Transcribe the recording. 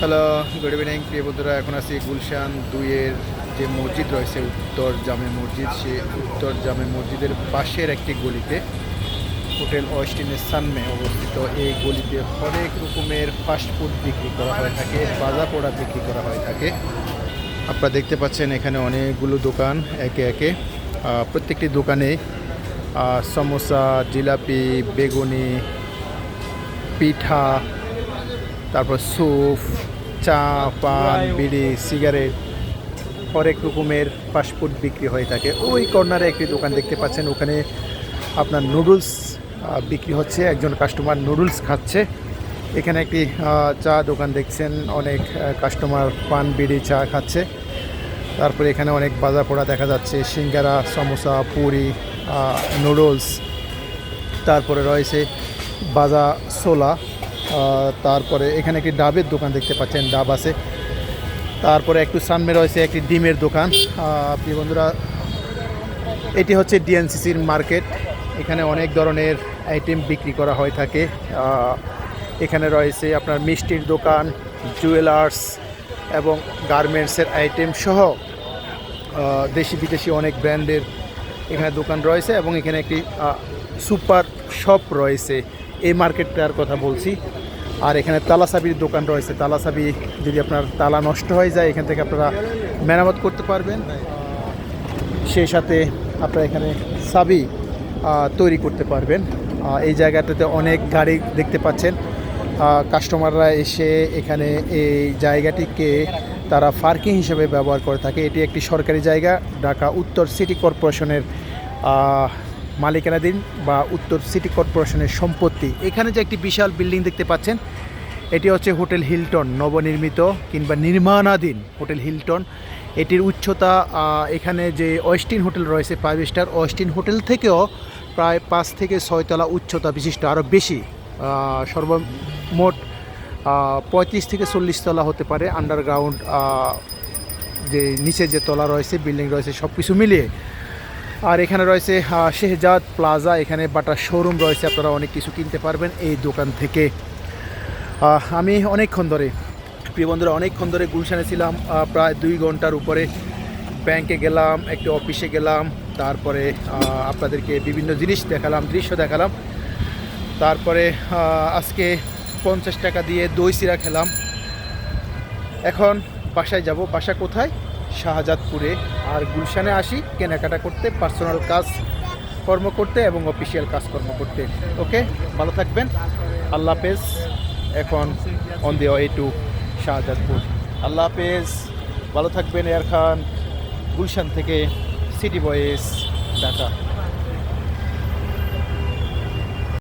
Hello good evening প্রিয় বন্ধুরা, এখন আছি গুলশান দুইয়ের যে মসজিদ রয়েছে, উত্তর জামে মসজিদ, সে উত্তর জামে মসজিদের পাশের একটি গলিতে, হোটেল ওয়েস্টিনের সানমে অবস্থিত। এই গলিতে অনেক রকমের ফাস্টফুড বিক্রি করা হয়ে থাকে বাজা পোড়া বিক্রি করা হয়ে থাকে। আপনারা দেখতে পাচ্ছেন এখানে অনেকগুলো দোকান, একে একে। প্রত্যেকটি দোকানে সমোসা, জিলাপি, বেগুনি, পিঠা তারপর স্যুপ চা, পান, বিড়ি, সিগারেট হরেক রকমের ফাস্টফুড বিক্রি হয়ে থাকে। ওই কর্নারে একটি দোকান দেখতে পাচ্ছেন, ওখানে আপনার নুডলস বিক্রি হচ্ছে, একজন কাস্টমার নুডলস খাচ্ছে। এখানে একটি চা দোকান দেখছেন, অনেক কাস্টমার পান, বিড়ি, চা খাচ্ছে। তারপরে এখানে অনেক বাজার পোড়া দেখা যাচ্ছে, সিঙ্গারা, সমোসা, পুরি নুডলস তারপরে রয়েছে বাজা সোলা তারপরে এখানে একটি ডাবের দোকান দেখতে পাচ্ছেন, ডাব আছে। তারপরে একটু সামনে রয়েছে একটি ডিমের দোকান। প্রিয় বন্ধুরা, এটি হচ্ছে ডিএনসিসির মার্কেট। এখানে অনেক ধরনের আইটেম বিক্রি করা হয়ে থাকে। এখানে রয়েছে আপনার মিষ্টির দোকান, জুয়েলার্স এবং গার্মেন্টসের আইটেম সহ দেশি বিদেশি অনেক ব্র্যান্ডের এখানে দোকান রয়েছে এবং এখানে একটি সুপার শপ রয়েছে। এই মার্কেটটার কথা বলছি। আর এখানে তালাসাবির দোকান রয়েছে। তালাসাবি যদি আপনার তালা নষ্ট হয়ে যায়, এখান থেকে আপনারা মেরামত করতে পারবেন। সেই সাথে আপনারা এখানে সাবি তৈরি করতে পারবেন। এই জায়গাটাতে অনেক গাড়ি দেখতে পাচ্ছেন। কাস্টমাররা এসে এখানে এই জায়গাটিকে তারা পার্কিং হিসেবে ব্যবহার করে থাকে। এটি একটি সরকারি জায়গা, ঢাকা উত্তর সিটি কর্পোরেশনের মালিকানাধীন বা উত্তর সিটি কর্পোরেশনের সম্পত্তি। এখানে যে একটি বিশাল বিল্ডিং দেখতে পাচ্ছেন, এটি হচ্ছে হোটেল হিলটন, নবনির্মিত কিংবা নির্মাণাধীন হোটেল হিলটন। এটির উচ্চতা এখানে যে ওয়েস্টিন হোটেল রয়েছে ফাইভ স্টার ওয়েস্টিন হোটেল থেকেও প্রায় পাঁচ থেকে ছয়তলা উচ্চতা বিশিষ্ট, আরও বেশি সর্বমোট পঁয়ত্রিশ থেকে চল্লিশ তলা হতে পারে। আন্ডারগ্রাউন্ড যে নিচে যে তলা রয়েছে, বিল্ডিং রয়েছে সব কিছু মিলিয়ে আর এখানে রয়েছে শেহজাদ প্লাজা, এখানে বাটার শোরুম রয়েছে, আপনারা অনেক কিছু কিনতে পারবেন এই দোকান থেকে। আমি অনেকক্ষণ ধরে, প্রিয় বন্ধুরা, অনেকক্ষণ ধরে গুলশানে ছিলাম প্রায় দুই ঘণ্টার উপরে। ব্যাংকে গেলাম, একটু অফিসে গেলাম, তারপরে আপনাদেরকে বিভিন্ন জিনিস দেখালাম, দৃশ্য দেখালাম। তারপরে আজকে পঞ্চাশ টাকা দিয়ে দই সিরা খেলাম। এখন বাসায় যাব। বাসা কোথায়? শাহজাদপুরে। আর গুলশানে আসি, কেনাকাটা করতে পার্সোনাল কাজ কর্ম করতে এবং অফিসিয়াল কাজকর্ম করতে। ওকে, ভালো থাকবেন। আল্লাহ হাফেজ। এখন on the way to Shahzadpur. আল্লাহ হাফেজ। ভালো থাকবেন, এয়ার খান। গুলশান থেকে সিটি বয়েস ঢাকা